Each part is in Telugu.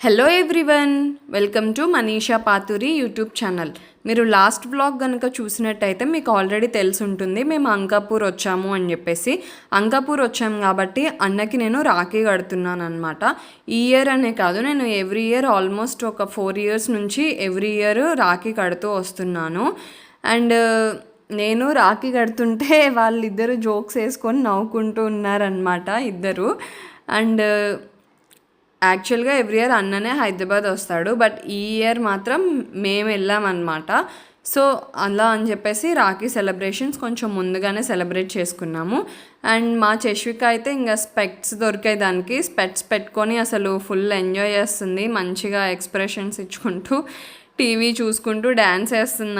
Hello everyone welcome to Manisha Paturi YouTube channel మీరు లాస్ట్ బ్లాగ్ కనుక చూసినట్టయితే మీకు ఆల్రెడీ తెలిసి ఉంటుంది మేము అంకాపూర్ వచ్చాము అని చెప్పేసి. అంకాపూర్ వచ్చాము కాబట్టి అన్నకి నేను రాఖీ కడుతున్నాను అనమాట ఈ ఇయర్ అనే కాదు నేను ఎవ్రీ ఇయర్ ఆల్మోస్ట్ ఒక ఫోర్ ఇయర్స్ నుంచి ఎవ్రీ ఇయర్ రాఖీ కడుతూ వస్తున్నాను. అండ్ నేను రాఖీ కడుతుంటే వాళ్ళిద్దరు జోక్స్ వేసుకొని నవ్వుకుంటూ ఉన్నారనమాట ఇద్దరు. అండ్ యాక్చువల్గా ఎవ్రీ ఇయర్ అన్ననే హైదరాబాద్ వస్తాడు బట్ ఈ ఇయర్ మాత్రం మేము వెళ్ళామన్నమాట. సో అలా అని చెప్పేసి రాఖీ సెలబ్రేషన్స్ కొంచెం ముందుగానే సెలబ్రేట్ చేసుకున్నాము. అండ్ మా చెష్విక అయితే ఇంకా స్పెక్ట్స్ దొరికే దానికి స్పెక్ట్స్ పెట్టుకొని అసలు ఫుల్ ఎంజాయ్ చేస్తుంది మంచిగా ఎక్స్ప్రెషన్స్ ఇచ్చుకుంటూ టీవీ చూసుకుంటూ డ్యాన్స్ వేస్తుంది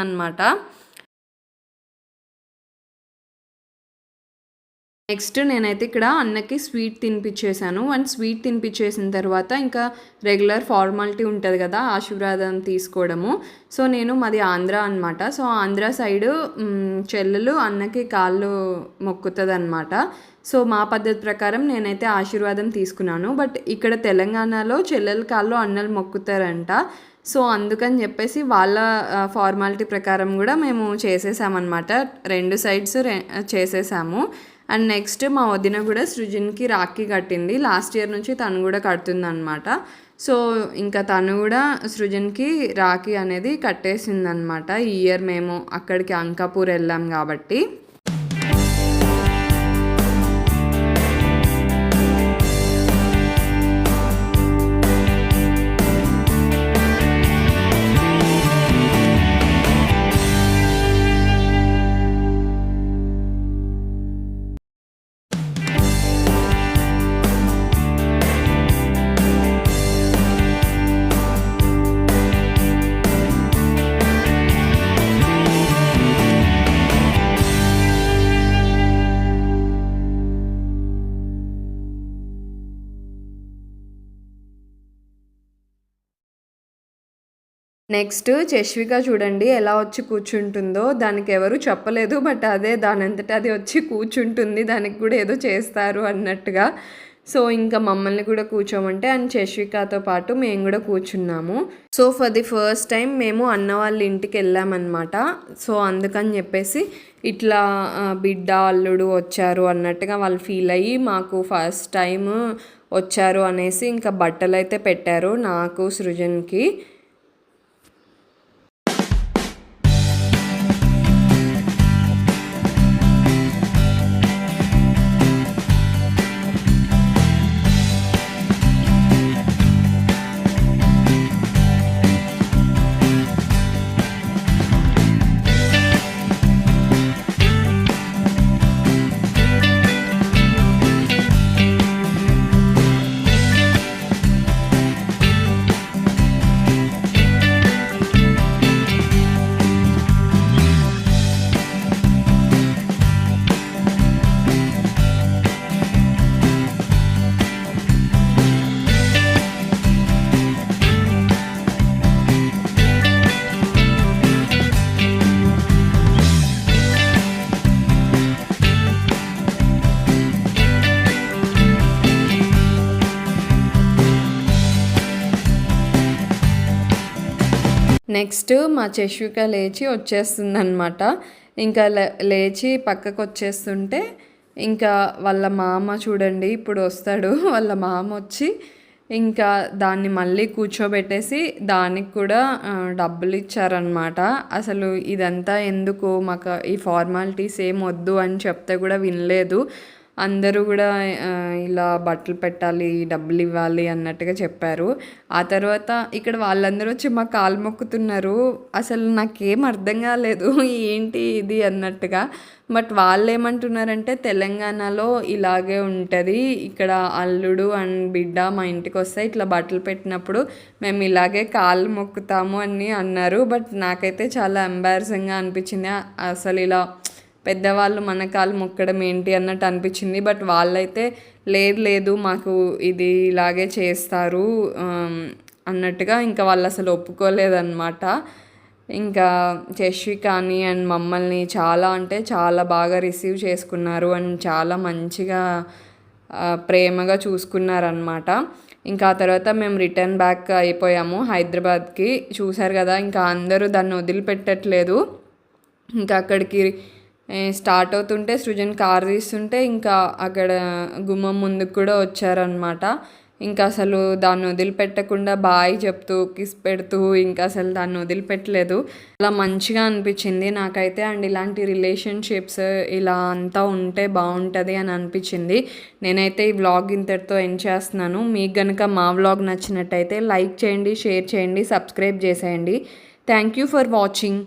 నెక్స్ట్ నేనైతే ఇక్కడ అన్నకి స్వీట్ తినిపించేశాను అండ్ స్వీట్ తినిపించేసిన తర్వాత ఇంకా రెగ్యులర్ ఫార్మాలిటీ ఉంటుంది కదా ఆశీర్వాదం తీసుకోవడము. సో నేను మాది ఆంధ్ర అనమాట సో ఆంధ్ర సైడు చెల్లెలు అన్నకి కాళ్ళు మొక్కుతుంది అనమాట సో మా పద్ధతి ప్రకారం నేనైతే ఆశీర్వాదం తీసుకున్నాను. బట్ ఇక్కడ తెలంగాణలో చెల్లెల కాళ్ళు అన్నలు మొక్కుతారంట. సో అందుకని చెప్పేసి వాళ్ళ ఫార్మాలిటీ ప్రకారం కూడా మేము చేసేసామన్నమాట. రెండు సైడ్స్ చేసేసాము. అండ్ నెక్స్ట్ మా వదిన కూడా సృజన్కి రాఖీ కట్టింది. లాస్ట్ ఇయర్ నుంచి తను కూడా కడుతుందనమాట సో ఇంకా తను కూడా సృజన్కి రాఖీ అనేది కట్టేసింది అనమాట ఈ ఇయర్ మేము అక్కడికి అంకాపూర్ వెళ్ళాం కాబట్టి. నెక్స్ట్ చష్విక చూడండి ఎలా వచ్చి కూర్చుంటుందో. దానికి ఎవరు చెప్పలేదు బట్ అదే దానంతట అది వచ్చి కూర్చుంటుంది. దానికి కూడా ఏదో చేస్తారు అన్నట్టుగా. సో ఇంకా మమ్మల్ని కూడా కూర్చోమంటే అండ్ చష్వికతో పాటు మేము కూడా కూర్చున్నాము. So for the first time మేము అన్న వాళ్ళ ఇంటికి వెళ్ళామన్నమాట. సో అందుకని చెప్పేసి ఇట్లా బిడ్డ అల్లుడు వచ్చారు అన్నట్టుగా వాళ్ళు ఫీల్ అయ్యి మాకు ఫస్ట్ టైం వచ్చారు అనేసి ఇంకా బట్టలు అయితే పెట్టారు నాకు సృజన్కి. నెక్స్ట్ మా చష్విక లేచి వచ్చేస్తుందనమాట ఇంకా లేచి పక్కకు వచ్చేస్తుంటే ఇంకా వాళ్ళ మామ చూడండి ఇప్పుడు వస్తాడు. వాళ్ళ మామ వచ్చి ఇంకా దాన్ని మళ్ళీ కూర్చోబెట్టేసి దానికి కూడా డబ్బులు ఇచ్చారనమాట అసలు ఇదంతా ఎందుకు? మాకు ఈ ఫార్మాలిటీస్ ఏం వద్దు అని చెప్తే కూడా వినలేదు. అందరూ కూడా ఇలా బట్టలు పెట్టాలి డబ్బులు ఇవ్వాలి అన్నట్టుగా చెప్పారు. ఆ తర్వాత ఇక్కడ వాళ్ళందరూ వచ్చి మా కాలు మొక్కుతున్నారు. అసలు నాకేం అర్థం కాలేదు. ఏంటి ఇది అన్నట్టుగా. బట్ వాళ్ళు ఏమంటున్నారంటే తెలంగాణలో ఇలాగే ఉంటుంది. ఇక్కడ అల్లుడు అండ్ బిడ్డ మా ఇంటికి వస్తే ఇట్లా బట్టలు పెట్టినప్పుడు మేము ఇలాగే కాళ్ళు మొక్కుతాము అని అన్నారు. బట్ నాకైతే చాలా ఎంబారసింగ్గా అనిపించింది. అసలు ఇలా పెద్దవాళ్ళు మన కాలు మొక్కడం ఏంటి అన్నట్టు అనిపించింది. బట్ వాళ్ళైతే లేదు లేదు మాకు ఇది ఇలాగే చేస్తారు అన్నట్టుగా ఇంకా వాళ్ళు అసలు ఒప్పుకోలేదన్నమాట. ఇంకా చష్వి కానీ అండ్ మమ్మల్ని చాలా అంటే చాలా బాగా రిసీవ్ చేసుకున్నారు అండ్ చాలా మంచిగా ప్రేమగా చూసుకున్నారనమాట ఇంకా ఆ తర్వాత మేము రిటర్న్ బ్యాక్ అయిపోయాము హైదరాబాద్కి. చూశారు కదా ఇంకా అందరూ దాన్ని వదిలిపెట్టట్లేదు. ఇంకా అక్కడికి స్టార్ట్ అవుతుంటే సృజన్ కార్ తీస్తుంటే ఇంకా అక్కడ గుమ్మం ముందుకు కూడా వచ్చారనమాట ఇంకా అసలు దాన్ని వదిలిపెట్టకుండా బాయ్ చెప్తూ కిస్ పెడుతూ ఇంకా అసలు దాన్ని వదిలిపెట్టలేదు. అలా మంచిగా అనిపించింది నాకైతే. అండ్ ఇలాంటి రిలేషన్షిప్స్ ఇలా అంతా ఉంటే బాగుంటుంది అని అనిపించింది. నేనైతే ఈ వ్లాగ్ ఇంతటితో ఎండ్ చేస్తున్నాను. మీకు కనుక మా వ్లాగ్ నచ్చినట్టయితే లైక్ చేయండి షేర్ చేయండి సబ్స్క్రైబ్ చేసేయండి. Thank you for watching